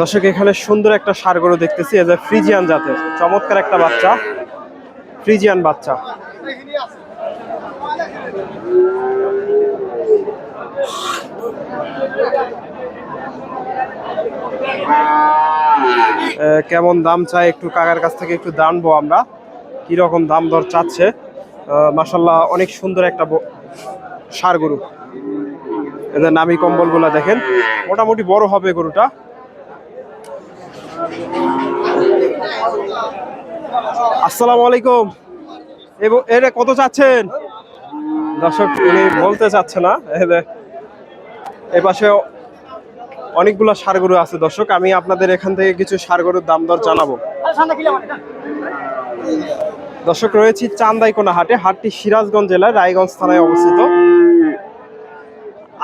দর্শক, এখানে সুন্দর একটা সার গরু দেখতেছি। এজ ফ্রিজিয়ান জাতের, চমৎকার একটা বাচ্চা। ফ্রিজিয়ান বাচ্চা। কেমন দাম চাই একটু কাকার কাছ থেকে একটু জানব আমরা। কি রকম দাম দর চাচ্ছে? মাসাল্লাহ অনেক সুন্দর একটা ষাঁড় গরু। এদের নামি কম্বলগুলা দেখেন। মোটামুটি বড় হবে গরুটা। আসসালামু আলাইকুম। এব- এর কত চাচ্ছেন? দর্শক, উনি বলতে চাচ্ছে না। এ পাশে অনেকগুলো সার গরু আছে। দর্শক, আমি আপনাদের এখান থেকে কিছু সার গরুর দাম দর জানাব। দর্শক, রয়েছি চান্দাইকোনা হাটে। হাটটি সিরাজগঞ্জ জেলার রায়গঞ্জ থানায় অবস্থিত।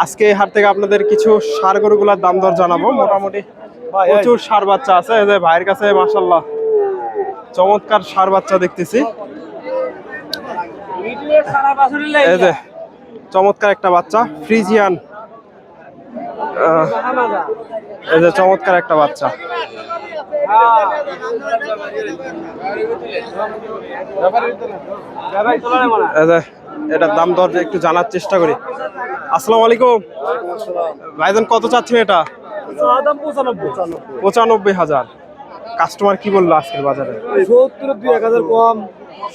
আজকে এই হাট থেকে আপনাদের কিছু সার গরুগুলার দাম দর জানাব। মোটামুটি প্রচুর সার বাচ্চা আছে। এই যে ভাইয়ের কাছে মাসাল্লাহ চমৎকার সার বাচ্চা দেখতেছি। এই যে চমৎকার একটা বাচ্চা ফ্রিজিয়ান। এই যে চমৎকার একটা বাচ্চা। এটার দাম দর একটু জানার চেষ্টা করি। আসসালামু আলাইকুম। ভাইজান, কত চাচ্ছেন এটা? পঁচানব্বই হাজার। কাস্টমার কি বলল আজকের বাজারে? সত্তর কম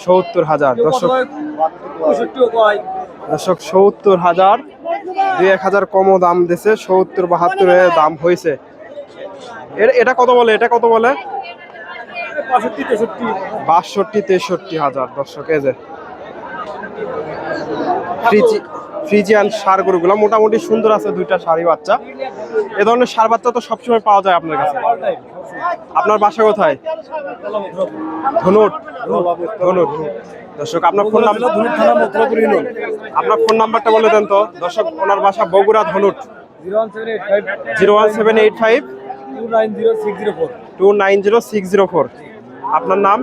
সত্তর হাজার। দর্শক দর্শক, সত্তর হাজার। দুই এক হাজার কমও দাম দিছে, সত্তর বাহাত্তর দাম হয়েছে। এটা কত বলে? এটা কত বলে? বাষট্টি, তেষট্টি হাজার। দর্শক, এই যে। ফ্রিজিয়ান সার গরুগুলো। মোটামুটি সুন্দর আছে দুইটা সারি বাচ্চা। এ ধরনের সার বাচ্চা তো সবসময় পাওয়া যায় আপনার কাছে। আপনার বাসা কোথায়? ধনুট ধনুট দর্শক আপনার ফোন নাম্বার থানা মথুরাপুর ইউনিয়ন। আপনার ফোন নাম্বারটা বলে দেন তো। দর্শক ওনার বাসা Bogura Dhunat zero one seven eight five. Two nine zero six zero four আপনার নাম?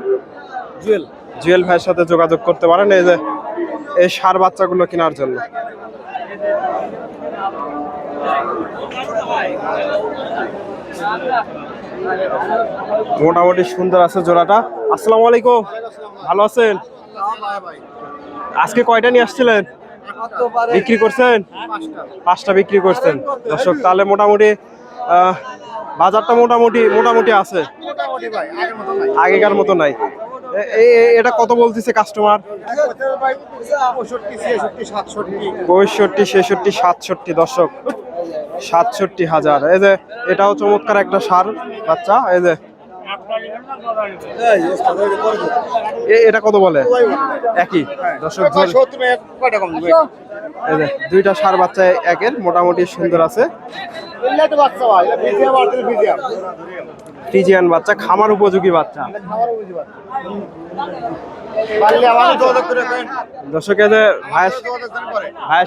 জুয়েল। জুয়েল ভাইয়ের সাথে যোগাযোগ করতে পারেন। এই যে এই সার বাচ্চাগুলো কেনার জন্য। মোটামুটি সুন্দর আছে জোড়াটা। আসসালামু আলাইকুম। ভালো আছেন? আজকে কয়টা নিয়ে আসছিলেন? বিক্রি করছেন? পাঁচটা বিক্রি করছেন। দর্শক, তাহলে মোটামুটি বাজারটা মোটামুটি মোটামুটি আছে। আগেকার মতো নাই। এটা কত বলতেছে কাস্টমার পঁয়ষট্টি, ছেষট্টি, সাতষট্টি, দর্শক। সাতষট্টি হাজার। এই যে এটাও চমৎকার একটা সার বাচ্চা এই যে। এটা কত বলে? একই। দর্শক দুইটা সার বাচ্চা একের মোটামুটি সুন্দর আছে। ফ্রিজিয়ান বাচ্চা, খামার উপযোগী বাচ্চা।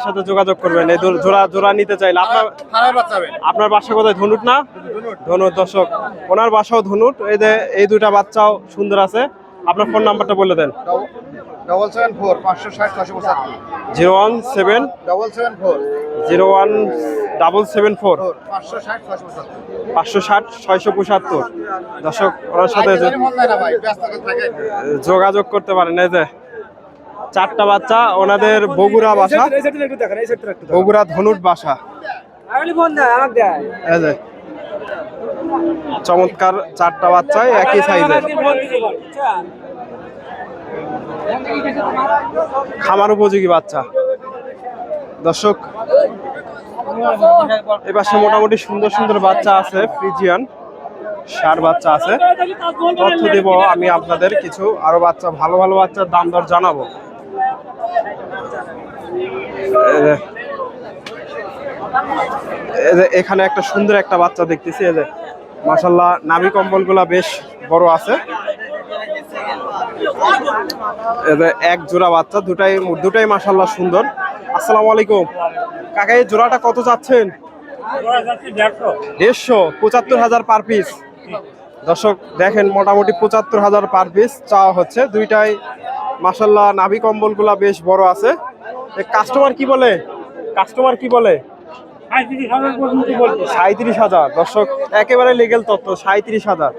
সাথে যোগাযোগ করবেন। জোড়া জোড়া নিতে চাইলে আপনার আপনার বাসা কোথায়? ধনুট না? ধনুট। দর্শক, ওনার বাসাও ধনুট। এই যে এই দুইটা বাচ্চাও সুন্দর আছে। আপনার ফোন নাম্বারটা বলে দেন ডবল সেভেন ফোর পাঁচশো ষাট ছশো পঁচাত্তর zero one seven double seven four zero one double seven four পাঁচশো ষাট ছয়শো পঁচাত্তর দর্শক ওনার সাথে আগে যে- মন দেয় না ভাই ব্যস্ত থাকে যোগাযোগ করতে পারেন এই যে চারটা বাচ্চা ওনাদের বগুড়া বাসা বগুড়া ধনুট বাসা আমি ফোন দেয় আমাকে দেয় এই যে চমৎকার চারটা বাচ্চায় একই সাইজের খামার উপযোগী বাচ্চা। দর্শক এ পাশে মোটামুটি সুন্দর সুন্দর বাচ্চা আছে, ফ্রিজিয়ান। সার বাচ্চা আছে। তথ্য দেব আমি আপনাদের কিছু। আরও বাচ্চা, ভালো ভালো বাচ্চার দাম দর জানাব। এখানে একটা সুন্দর একটা বাচ্চা দেখতেছি যে। মাসাল্লাহ নাভি কম্বলগুলা বেশ বড় আছে। এক জোড়া বাচ্চা, দুটাই দুটাই মাসাল্লাহ সুন্দর। আসসালামু আলাইকুম। কাকা, এই জোড়াটা কত চাচ্ছেন দেড়শো, পঁচাত্তর হাজার পার পিস। দর্শক, দেখেন মোটামুটি পঁচাত্তর হাজার পার পিস চাওয়া হচ্ছে। দুইটাই মাসাল্লাহ নাভি কম্বলগুলা বেশ বড় আছে। কাস্টমার কি বলে? কাস্টমার কি বলে? সাঁত্রিশ হাজার। দর্শক, একেবারে লিগেল তথ্য সাঁত্রিশ হাজার।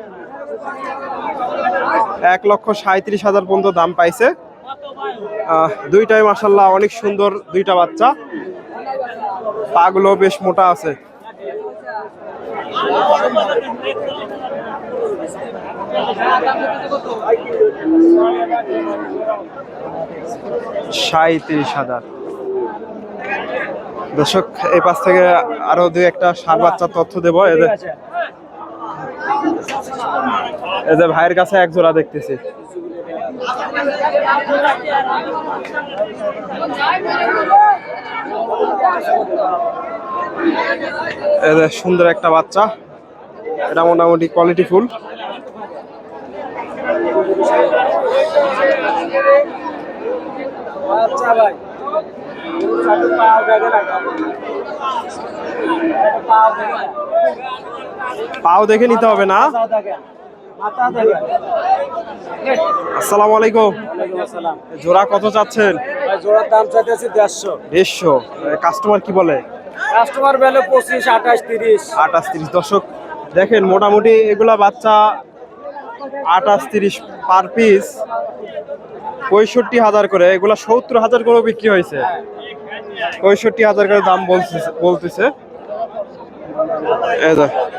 এক লক্ষ সাঁত্রিশ হাজার পর্যন্ত দাম পাইছে। দুইটাই মাসাল্লাহ অনেক সুন্দর দুইটা বাচ্চা। পাগুলো বেশ মোটা আছে। সাঁত্রিশ হাজার। দর্শক, এই পাশ থেকে আরও দুই একটা সার বাচ্চার তথ্য দেবো। এদের এদের ভাইয়ের কাছে এক জোড়া দেখতেছি। সুন্দর একটা বাচ্চা। এটা মোটামুটি কোয়ালিটি ফুল আচ্ছা পাও দেখে নিতে হবে না। আসসালামু আলাইকুম। জোড়া কত চাচ্ছেন? জোড়ার দাম চাইতেছি দেড়শো। দেড়শো। কাস্টমার কি বলে? কাস্টমার বেলে পঁচিশ আঠাশ তিরিশ। আঠাশ তিরিশ। দর্শক দেখেন মোটামুটি এগুলা বাচ্চা আঠাশ তিরিশ পার পিস পঁয়ষট্টি হাজার করে। এগুলা সত্তর হাজার করে বিক্রি হয়েছে। পঁয়ষট্টি হাজার করে দাম বলতেছে। বলতেছে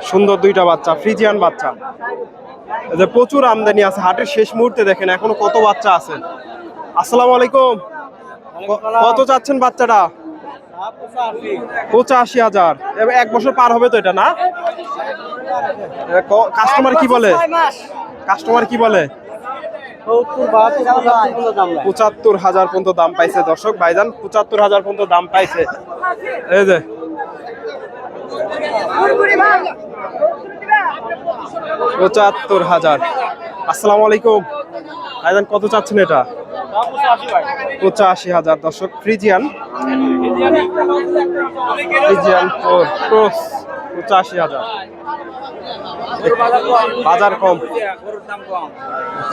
সুন্দর দুইটা বাচ্চা ফ্রিজিয়ান বাচ্চা। যে প্রচুর আমদানি আছে হাটের শেষ মুহূর্তে দেখেন এখনও কত বাচ্চা আছে। আসসালামু আলাইকুম। কত চাচ্ছেন বাচ্চাটা? পঁচাশি হাজার। এক বছর পার হবে তো এটা না? কাস্টমার কি বলে? কাস্টমার কি বলে? পঁচাত্তর হাজার পর্যন্ত দাম পাইছে দর্শক ভাইজান পঁচাত্তর হাজার পর্যন্ত দাম পাইছে। এই যে। পঁচাত্তর হাজার। আসসালামু আলাইকুম। ভাইজান, কত চাচ্ছেন এটা? পঁচাশি হাজার। দর্শক, ফ্রিজিয়ান। ফ্রিজিয়ান পঁচাশি হাজার। বাজার কম।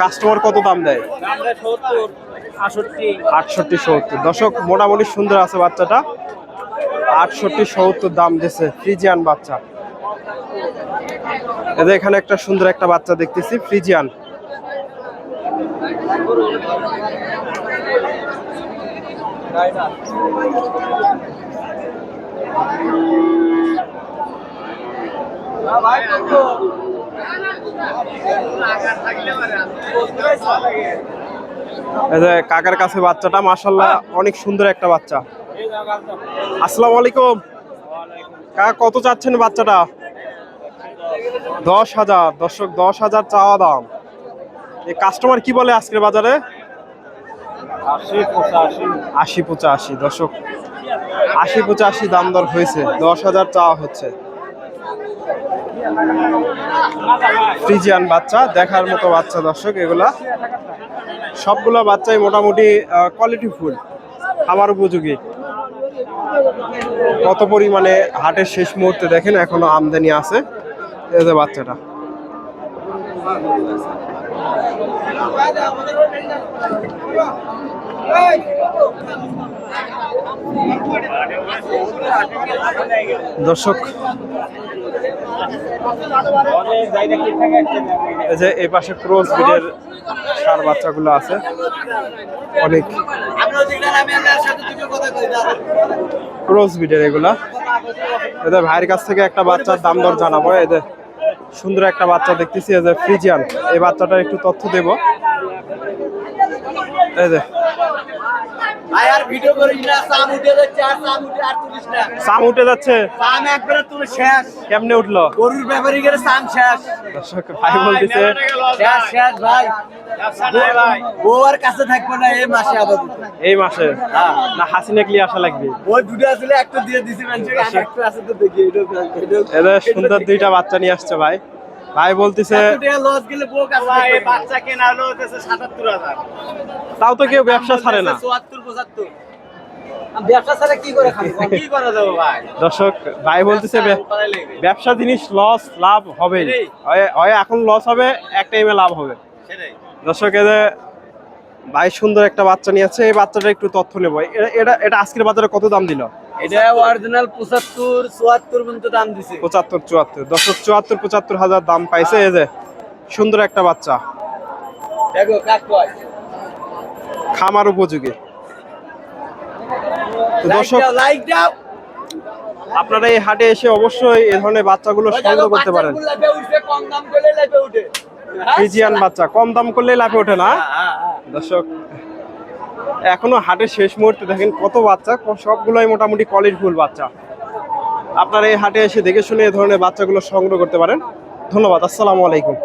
কাস্টমার কত দাম দেয়? আটষট্টি সত্তর। দর্শক, মোটামুটি সুন্দর আছে বাচ্চাটা। আটষট্টি সত্তর দাম দিছে ফ্রিজিয়ান বাচ্চা। এদের এখানে একটা সুন্দর একটা বাচ্চা দেখতেছি, ফ্রিজিয়ান। কাকার কাছে বাচ্চাটা মাশাল্লাহ অনেক সুন্দর একটা বাচ্চা। আসসালামু আলাইকুম। কাকা, কত চাচ্ছেন বাচ্চাটা? দশ হাজার দর্শক দশ হাজার চাওয়া দাম। এই কাস্টমার কি বলে আজকের বাজারে? আশি পঁচাশি। দর্শক। আশি পঁচাশি দাম দর হয়েছে দশ হাজার চাওয়া হচ্ছে। ফ্রিজিয়ান বাচ্চা দেখার মতো বাচ্চা দর্শক এগুলা। সবগুলো বাচ্চাই মোটামুটি কোয়ালিটি ফুল আমার উপযোগী। কত পরিমাণে হাটের শেষ মুহূর্তে দেখেন এখনও আমদানি আছে। এই যে বাচ্চাটা। দর্শক যে এই পাশে ক্রস ব্রিডের সার বাচ্চাগুলো আছে। অনেক ক্রস ব্রিডের এগুলা। এদের ভাইয়ের কাছ থেকে একটা বাচ্চার দাম দর জানাব। এদের সুন্দর একটা বাচ্চা দেখতেছি ফ্রিজিয়ান। এই বাচ্চাটার একটু তথ্য দেব। এই যে আর ভিডিও করিস না সাম উঠে যাচ্ছে আর সাম উঠে আর তুলিস না। সাম উঠে যাচ্ছে। সাম একবারে তুমি শেষ। কেমনে উঠল? গরুর ব্যাপারে গেলে সাম শেষ। দর্শক ভাই বলতেছে শেষ শেষ ভাই। কাছে থাকবে না এই মাসে আবার এই মাসে? না হাসিনা ক্লিয়ে আসা লাগবে। ওই দুটো আসলে একটা দিয়ে দিছি মানুষকে একটা আছে তো দেখি এটা সুন্দর দুইটা বাচ্চা নিয়ে আসছে ভাই। ভাই বলতেছে বাচ্চা কেনা সাতাত্তর হাজার। তাও তো কেউ ব্যবসা ছাড়ে না। চুয়াত্তর পঁচাত্তর। ব্যবসা ছাড়া কি করে খাব? কি করা যাবে ভাই? দর্শক ভাই বলতেছে। ব্যবসা জিনিস লস লাভ হবে হয় এখন লস হবে এক টাইমে লাভ হবে। দর্শক এদের ভাই সুন্দর একটা বাচ্চা নিয়ে আছে এই বাচ্চাটা একটু তথ্য নেব। এটা এটা এটা আজকের বাজারে কত দাম দিল? এটা অরিজিনাল পর্যন্ত দাম দিছে। দর্শক হাজার দাম পাইছে এই যে। সুন্দর একটা বাচ্চা। দেখো কাক কয়? খামার উপযোগী। দর্শক লাইক দাও। আপনারা এই হাটে এসে অবশ্যই এই ধরনের বাচ্চাগুলো সংগ্রহ করতে পারেন। বাচ্চাগুলো লাফে কম দাম করলে লাফে উঠে। হ্যাঁ? বাচ্চা কম দাম করলে লাভে ওঠে না? হ্যাঁ, হ্যাঁ। দর্শক এখনও হাটের শেষ মুহূর্তে দেখেন কত বাচ্চা সবগুলোই মোটামুটি কলেজ ফুল বাচ্চা। আপনারা এই হাটে এসে দেখে শুনে এ ধরনের বাচ্চাগুলো সংগ্রহ করতে পারেন। ধন্যবাদ, আসসালামু আলাইকুম।